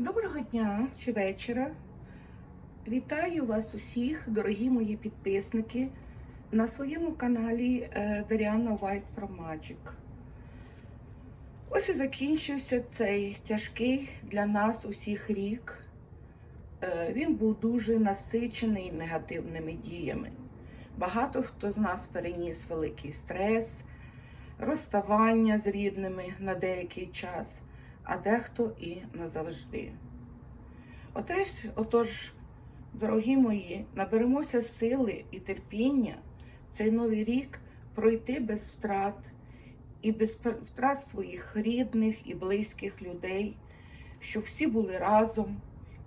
Доброго дня чи вечора. Вітаю вас усіх, дорогі мої підписники, на своєму каналі е, Даріана White Pro Magic. Ось і закінчився цей тяжкий для нас усіх рік. Е, Він був дуже насичений негативними діями. Багато хто з нас переніс великий стрес, розставання з рідними на деякий час, а дехто і назавжди. Отож, отож, дорогі мої, наберемося сили і терпіння цей новий рік пройти без втрат і без втрат своїх рідних і близьких людей, щоб всі були разом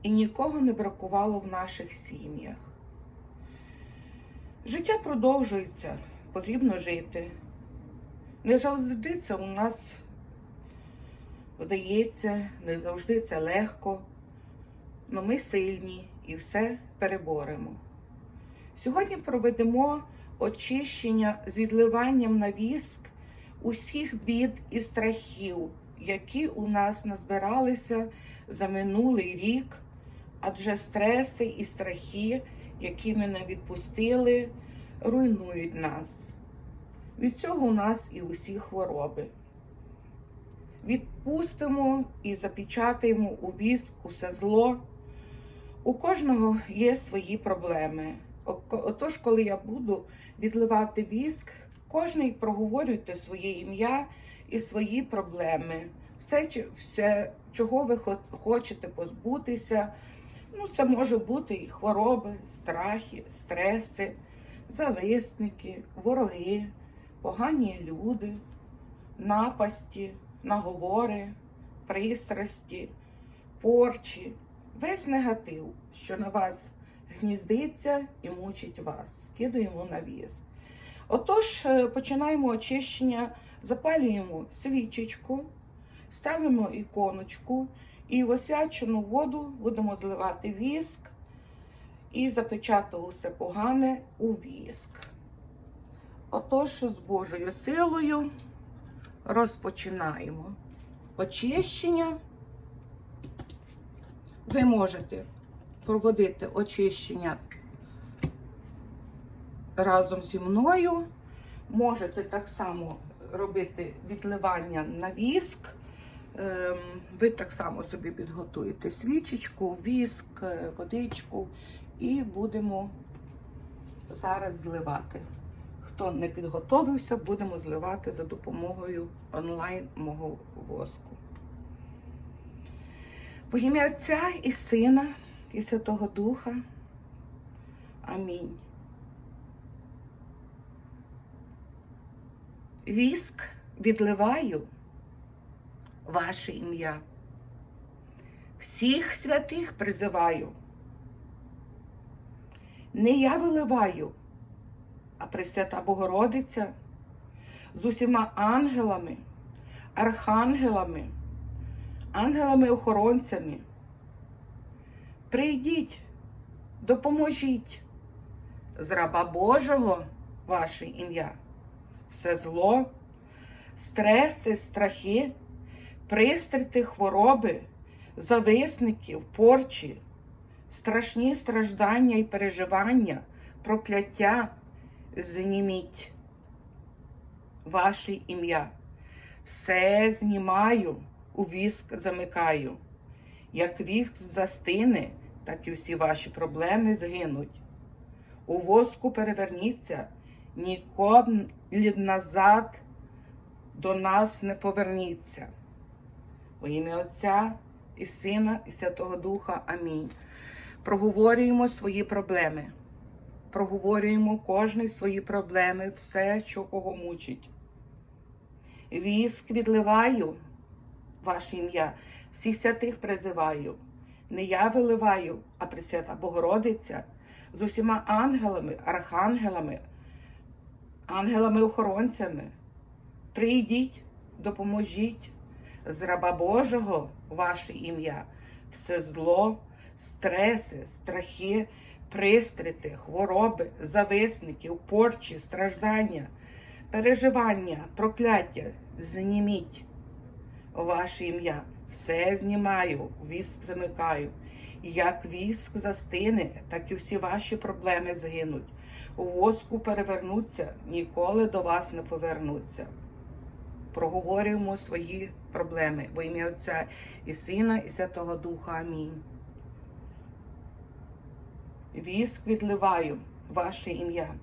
і нікого не бракувало в наших сім'ях. Життя продовжується, потрібно жити. Не завжди це у нас вдається, не завжди це легко, але ми сильні і все переборемо. Сьогодні проведемо очищення з відливанням на віск усіх бід і страхів, які у нас назбиралися за минулий рік, адже стреси і страхи, які ми не відпустили, руйнують нас. Від цього у нас і усі хвороби. Відпустимо і запечатаємо у віск усе зло. У кожного є свої проблеми. Отож, коли я буду відливати віск, кожний проговорюйте своє ім'я і свої проблеми. Все, все чого ви хочете позбутися. Ну, це може бути і хвороби, страхи, стреси, зависники, вороги, погані люди, напасті, наговори, пристрасті, порчі, весь негатив, що на вас гніздиться і мучить вас, скидуємо на віск. Отож, е, починаємо очищення, запалюємо свічечку, ставимо іконочку і в освячену воду будемо зливати віск і запечатати усе погане у віск. Отож, з Божою силою розпочинаємо очищення. Ви можете проводити очищення разом зі мною. Можете так само робити відливання на віск. Ем, Ви так само собі підготуєте свічечку, віск, е, водичку і будемо зараз зливати. Хто не підготовився, будемо зливати за допомогою онлайн мого воску. Во ім'я Отця і Сина, і Святого Духа. Амінь. Віск відливаю ваше ім'я. Всіх святих призиваю. Не я виливаю, а Пресвята Богородиця з усіма ангелами, архангелами, ангелами-охоронцями. Прийдіть, допоможіть з раба Божого ваше ім'я. Все зло, стреси, страхи, пристрати, хвороби, зависників, порчі, страшні страждання і переживання, прокляття, зніміть ваше ім'я. Все знімаю, у віск замикаю. Як віск застине, так і всі ваші проблеми згинуть. У воску переверніться, ніколи назад до нас не поверніться. Во ім'я Отця і Сина, і Святого Духа. Амінь. Проговорюємо свої проблеми. Проговорюємо кожний свої проблеми, все, що кого мучить. Віск відливаю ваше ім'я, всіх святих призиваю. Не я виливаю, а Пресвята Богородиця з усіма ангелами, архангелами, ангелами-охоронцями. Прийдіть, допоможіть з раба Божого ваше ім'я, все зло, стреси, страхи, пристрити, хвороби, зависників, порчі, страждання, переживання, прокляття, зніміть ваше ім'я, все знімаю, віск замикаю. Як віск застине, так і всі ваші проблеми згинуть. У воску перевернуться, ніколи до вас не повернуться. Проговорюємо свої проблеми во ім'я Отця і Сина, і Святого Духа. Амінь. Віск відливаю, ваше ім'я,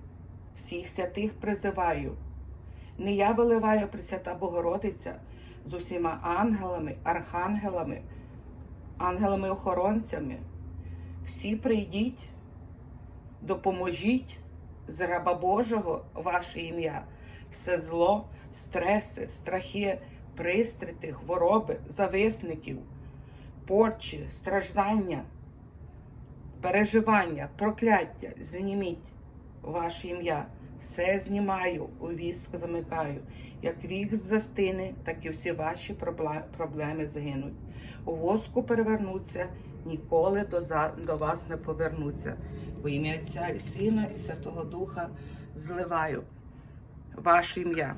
всіх святих призиваю. Не я виливаю Пресвята Богородиця з усіма ангелами, архангелами, ангелами-охоронцями. Всі прийдіть, допоможіть з раба Божого ваше ім'я, все зло, стреси, страхи, пристрити, хвороби, зависників, порчі, страждання, переживання, прокляття, зніміть ваше ім'я. Все знімаю, у віск замикаю. Як вік застине, так і всі ваші проблеми згинуть. У воску перевернуться, ніколи до, до вас не повернуться. Во ім'я Отця і Сина і Святого Духа зливаю ваше ім'я.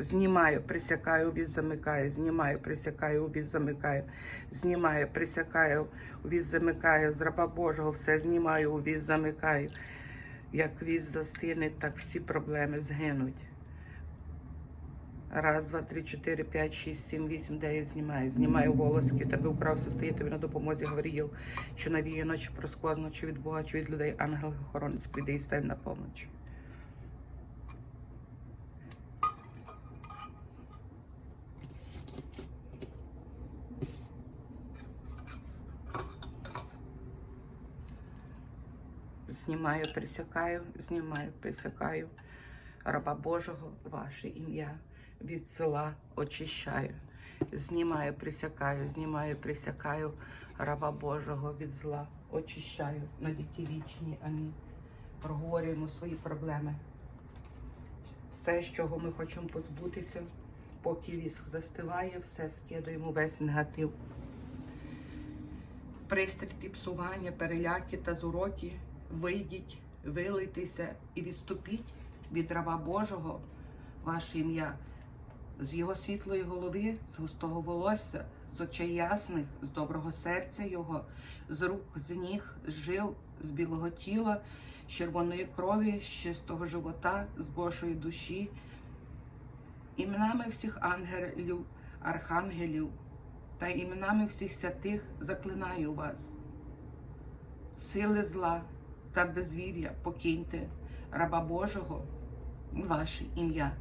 Знімаю, присякаю, віз замикаю, знімаю, присякаю, віз замикаю, знімаю, присякаю, віз замикаю, з раба Божого все знімаю, віз замикаю. Як віз застине, так всі проблеми згинуть. Раз, два, три, чотири, п'ять, шість, сім, вісім, дев'ять знімаю. Знімаю волоски, тебе укрався, стоїть тобі на допомозі Гавріїл, що навіє ночі проскозно, чи від Бога, чи від людей, ангел охоронець прийде і стань на поміч. Знімаю, присякаю, знімаю, присякаю. Раба Божого, ваше ім'я від села очищаю. Знімаю, присякаю, знімаю, присякаю. Раба Божого від зла очищаю на віки вічні. Амінь. Проговорюємо свої проблеми. Все, з чого ми хочемо позбутися, поки віск застиває, все скидуємо весь негатив. Пристріті псування, переляки та зуроки, вийдіть, вилийтеся і відступіть від раба Божого, ваше ім'я, з його світлої голови, з густого волосся, з очей ясних, з доброго серця його, з рук, з ніг, з жил, з білого тіла, з червоної крові, з чистого живота, з Божої душі, іменами всіх ангелів, архангелів та іменами всіх святих заклинаю вас. Сили зла та безвір'я покиньте раба Божого, ваше ім'я.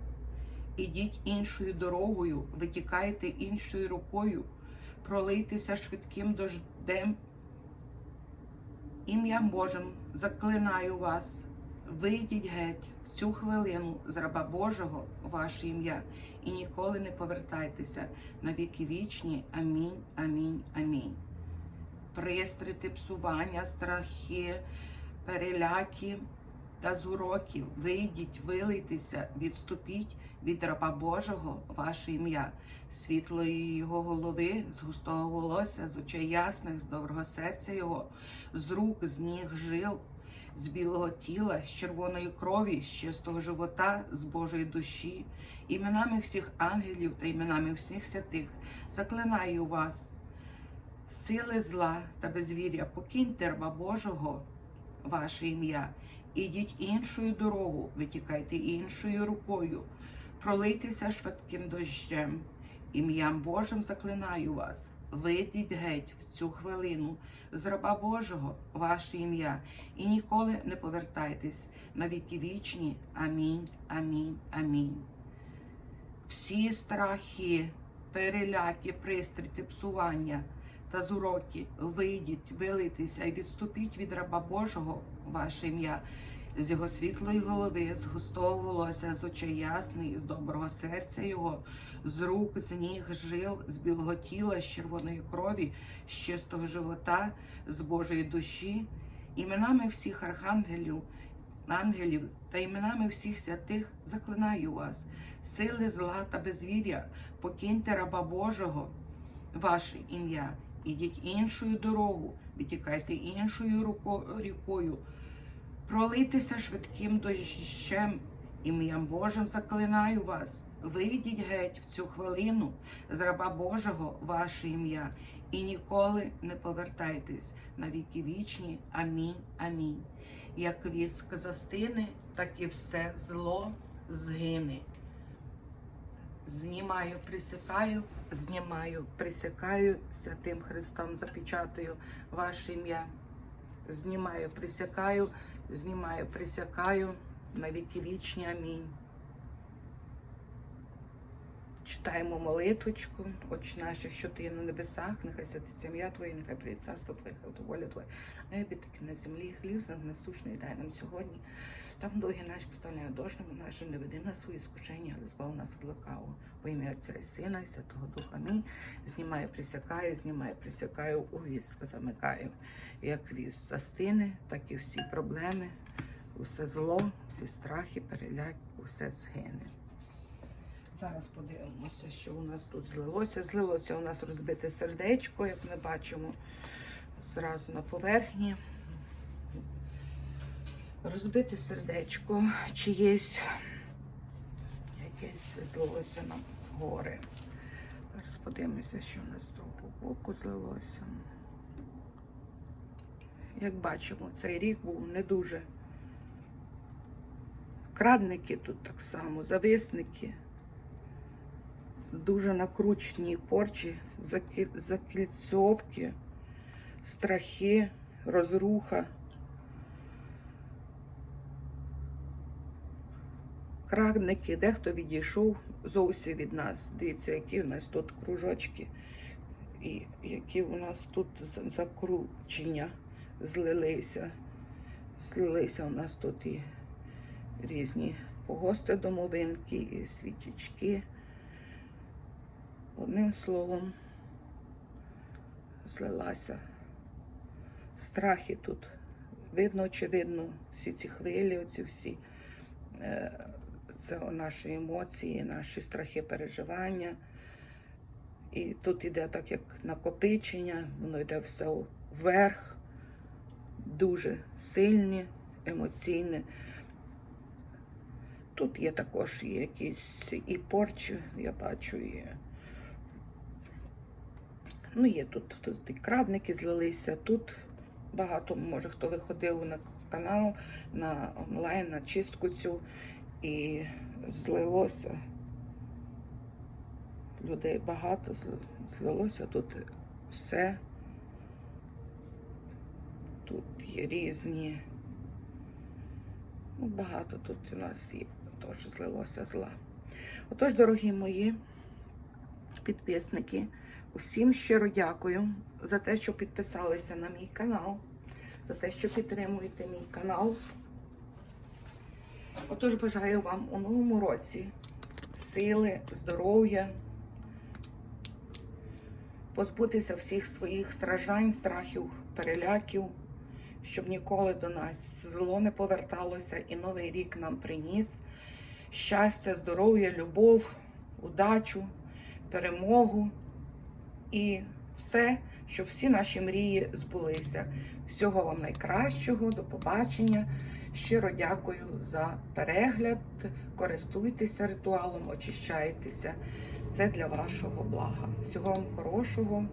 Ідіть іншою дорогою, витікайте іншою рукою, пролийтеся швидким дождем. Ім'ям Божим заклинаю вас, вийдіть геть в цю хвилину з раба Божого, ваше ім'я, і ніколи не повертайтеся на віки вічні. Амінь, амінь, амінь. Пристрити, псування, страхи, переляки та з уроків. Вийдіть, вилийтеся, відступіть від раба Божого, ваше ім'я, світлої його голови, з густого волосся, з очей ясних, з доброго серця його, з рук, з ніг, жил, з білого тіла, з червоної крові, з чистого живота, з Божої душі, іменами всіх ангелів та іменами всіх святих, заклинаю вас. Сили зла та безвір'я, покиньте раба Божого, ваше ім'я, ідіть іншою дорогу, витікайте іншою рукою, пролийтеся швидким дощем. Ім'ям Божим заклинаю вас, вийдіть геть в цю хвилину з раба Божого, ваше ім'я, і ніколи не повертайтесь на віки вічні. Амінь, амінь, амінь. Всі страхи, переляки, пристріти, псування та зуроки, вийдіть, вилитися і відступіть від раба Божого, ваше ім'я, з його світлої голови, з густого волосся, з очей ясних, з доброго серця його, з рук, з ніг, жил, з білого тіла, з червоної крові, з чистого живота, з Божої душі, іменами всіх архангелів, ангелів та іменами всіх святих заклинаю вас, сили зла та безвір'я, покиньте раба Божого, ваше ім'я, ідіть іншою дорогу, витікайте іншою рікою, пролийтеся швидким дощем, ім'ям Божим заклинаю вас, Вийдіть геть в цю хвилину з раба Божого ваше ім'я, і ніколи не повертайтесь на віки вічні. Амінь. Амінь. Як віск застине, так і все зло згине. Знімаю, присікаю, знімаю, присікаю святим Христом, запечатаю ваше ім'я. Знімаю, присякаю, знімаю, присякаю на віки вічні. Амінь. Читаємо молитвочку, Отче наш, якщо ти є на небесах, нехай святиться ім'я Твоє, нехай прийде царство Твоє, хай воля Твоя. Небі таки на землі, хліб насущний дай нам сьогодні. Там довгі наші поставляємо дошному наші, не веди нас свої скучення, але збав нас від лукавого. Во ім'я Отця і Сина, і Святого Духа. Амінь. Знімаю, присякаю, знімаю, присякаю, у віск замикаю. Як віз застине, так і всі проблеми, усе зло, всі страхи, переляк, усе згине. Зараз подивимося, що у нас тут злилося. Злилося у нас розбите сердечко, як ми бачимо, зразу на поверхні. Розбите сердечко, чиєсь якесь злилося на гори. Зараз подивимося, що у нас з другого боку злилося. Як бачимо, цей рік був не дуже. Крадники тут так само, зависники дуже накручені порчі, закільцовки, страхи, розруха. Крадники, дехто відійшов зовсім від нас. Дивіться, які у нас тут кружочки, і які у нас тут закручення злилися. Злилися у нас тут і різні погости домовинки, і свічечки. Одним словом, злилася. Страхи тут. Видно, очевидно, всі ці хвилі, оці всі. Це наші емоції, наші страхи, переживання. І тут іде так, як накопичення, воно йде все вверх, дуже сильне, емоційне. Тут є також якісь і порчі, я бачу, і Ну, є тут, тут і крадники злилися. Тут багато, може, хто виходив на канал, на онлайн, на чистку цю і злилося. Людей багато злилося тут все. Тут є різні. Ну, багато тут у нас є, теж злилося зла. Отож, дорогі мої підписники. Усім щиро дякую за те, що підписалися на мій канал, за те, що підтримуєте мій канал. Отож бажаю вам у новому році сили, здоров'я, позбутися всіх своїх страждань, страхів, переляків, щоб ніколи до нас зло не поверталося і новий рік нам приніс щастя, здоров'я, любов, удачу, перемогу і все, щоб всі наші мрії збулися. Всього вам найкращого, до побачення. Щиро дякую за перегляд. Користуйтеся ритуалом, очищайтеся. Це для вашого блага. Всього вам хорошого,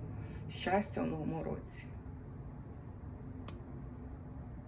щастя в новому році.